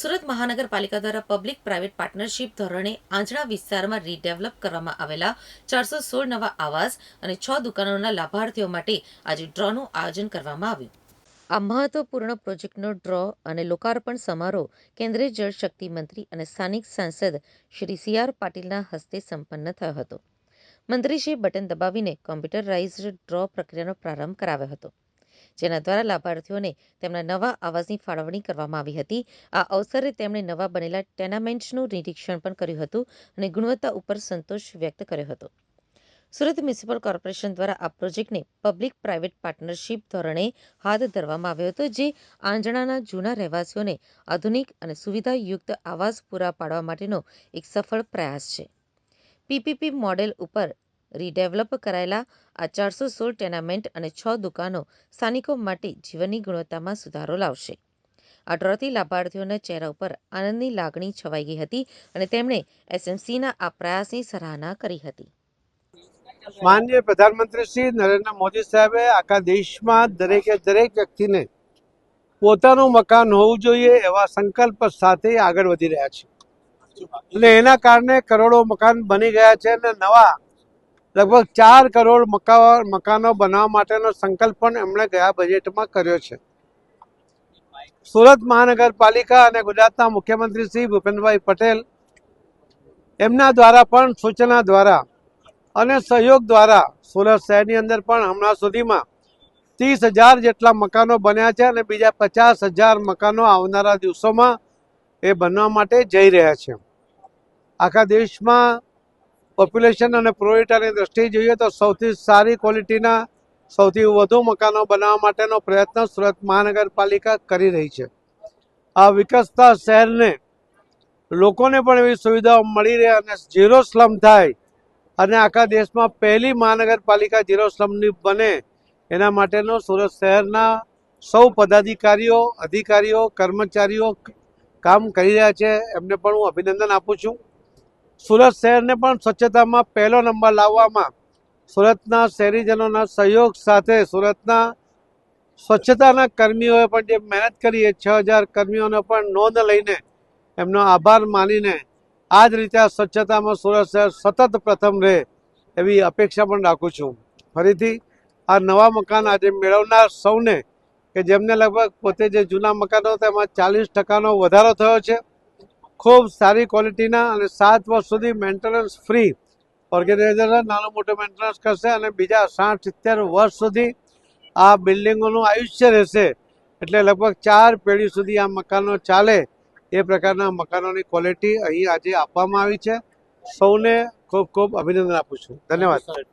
સુરત મહાનગરપાલિકા દ્વારા public private partnership ધોરણે આંજણા વિસ્તારમાં રીડેવલપ કરવામાં આવેલા ચારસો સોળ નવા આવાસ અને છ દુકાનોના લાભાર્થીઓ માટે આજે ડ્રોનું આયોજન કરવામાં આવ્યું. આ મહત્વપૂર્ણ પ્રોજેક્ટનો ડ્રો અને લોકાર્પણ સમારોહ કેન્દ્રીય જળશક્તિ મંત્રી અને સ્થાનિક સાંસદ શ્રી સી આર પાટીલના હસ્તે સંપન્ન થયો હતો. મંત્રીશ્રીએ બટન દબાવીને કોમ્પ્યુટરાઇઝ્ડ ડ્રો પ્રક્રિયાનો પ્રારંભ કરાવ્યો હતો. જેના દ્વારા લાભાર્થીઓને તેમના નવા આવાસની ફાળવણી કરવામાં આવી હતી. આ અવસરે તેમણે નવા બનેલા ટેનામેન્ટ્સનું નિરીક્ષણ પણ કર્યું હતું અને ગુણવત્તા ઉપર સંતોષ વ્યક્ત કર્યો હતો. સુરત મ્યુનિસિપલ કોર્પોરેશન દ્વારા આ પ્રોજેક્ટને પબ્લિક પ્રાઇવેટ પાર્ટનરશિપ ધોરણે હાથ ધરવામાં આવ્યો હતો, જે આંજણાના જૂના રહેવાસીઓને આધુનિક અને સુવિધાયુક્ત આવાસ પૂરા પાડવા માટેનો એક સફળ પ્રયાસ છે. પીપીપી મોડેલ ઉપર રીડેવલપ કરાયેલા આ ચારસો સોળ ટેનામેન્ટ અને છ દુકાનો સ્થાનિકો માટે જીવનની ગુણવત્તામાં સુધારો લાવશે. આ લાભાર્થીઓના ચહેરા ઉપર આનંદની લાગણી છવાઈ ગઈ હતી અને તેમણે એસએમસીના આ પ્રયાસની સરાહના કરી હતી. માનનીય પ્રધાનમંત્રી શ્રી નરેન્દ્ર મોદી સાહેબે આખા દેશમાં દરેકે દરેક વ્યક્તિને પોતાનું મકાન હોવું જોઈએ એવા સંકલ્પ સાથે આગળ વધી રહ્યા છે. અને એના કારણે કરોડો મકાન બની ગયા છે અને નવા લગભગ ચાર કરોડ મકા, મકાનો બનાવવા માટેનો સંકલ્પ પણ એમણે ગયા બજેટમાં કર્યો છે. સુરત મહાનગરપાલિકા અને ગુજરાતના મુખ્યમંત્રી શ્રી ભૂપેન્દ્રભાઈ પટેલ એમના દ્વારા પણ, સૂચના દ્વારા અને સહયોગ દ્વારા સુરત શહેરની અંદર પણ હમણાં સુધીમાં ત્રીસ હજાર જેટલા મકાનો બન્યા છે અને બીજા પચાસ હજાર મકાનો આવનારા દિવસોમાં એ બનવા માટે જઈ રહ્યા છે. આખા દેશમાં પોપ્યુલેશન અને પ્રોરિટાની દ્રષ્ટિએ જોઈએ તો સૌથી સારી ક્વોલિટીના, સૌથી વધુ મકાનો બનાવવા માટેનો પ્રયત્ન સુરત મહાનગરપાલિકા કરી રહી છે. આ વિકસતા શહેરને લોકોને પણ એવી સુવિધાઓ મળી રહે અને ઝીરો સ્લમ થાય અને આખા દેશમાં પહેલી મહાનગરપાલિકા ઝીરો સ્લમની બને, એના માટેનો સુરત શહેરના સૌ પદાધિકારીઓ, અધિકારીઓ, કર્મચારીઓ કામ કરી રહ્યા છે. એમને પણ હું અભિનંદન આપું છું. સુરત શહેરને પણ સ્વચ્છતામાં પહેલો નંબર લાવવામાં સુરતના શહેરીજનોના સહયોગ સાથે સુરતના સ્વચ્છતાના કર્મીઓએ પણ જે મહેનત કરી એ છ હજાર કર્મીઓને પણ નોંધ લઈને એમનો આભાર માનીને આ જ રીતે આ સ્વચ્છતામાં સુરત શહેર સતત પ્રથમ રહે એવી અપેક્ષા પણ રાખું છું. ફરીથી આ નવા મકાન આજે મેળવનાર સૌને કે જેમને લગભગ પોતે જે જૂના મકાનો હતા એમાં ચાલીસ ટકાનો વધારો થયો છે. ખૂબ સારી ક્વોલિટીના અને સાત વર્ષ સુધી મેન્ટેનન્સ ફ્રી ઓર્ગેનાઇઝેશન નાનો મોટો મેન્ટેનન્સ કરશે અને બીજા સાઠ સિત્તેર વર્ષ સુધી આ બિલ્ડિંગોનું આયુષ્ય રહેશે. એટલે લગભગ ચાર પેઢી સુધી આ મકાનો ચાલે એ પ્રકારના મકાનોની ક્વોલિટી અહીં આજે આપવામાં આવી છે. સૌને ખૂબ ખૂબ અભિનંદન આપું છું. ધન્યવાદ.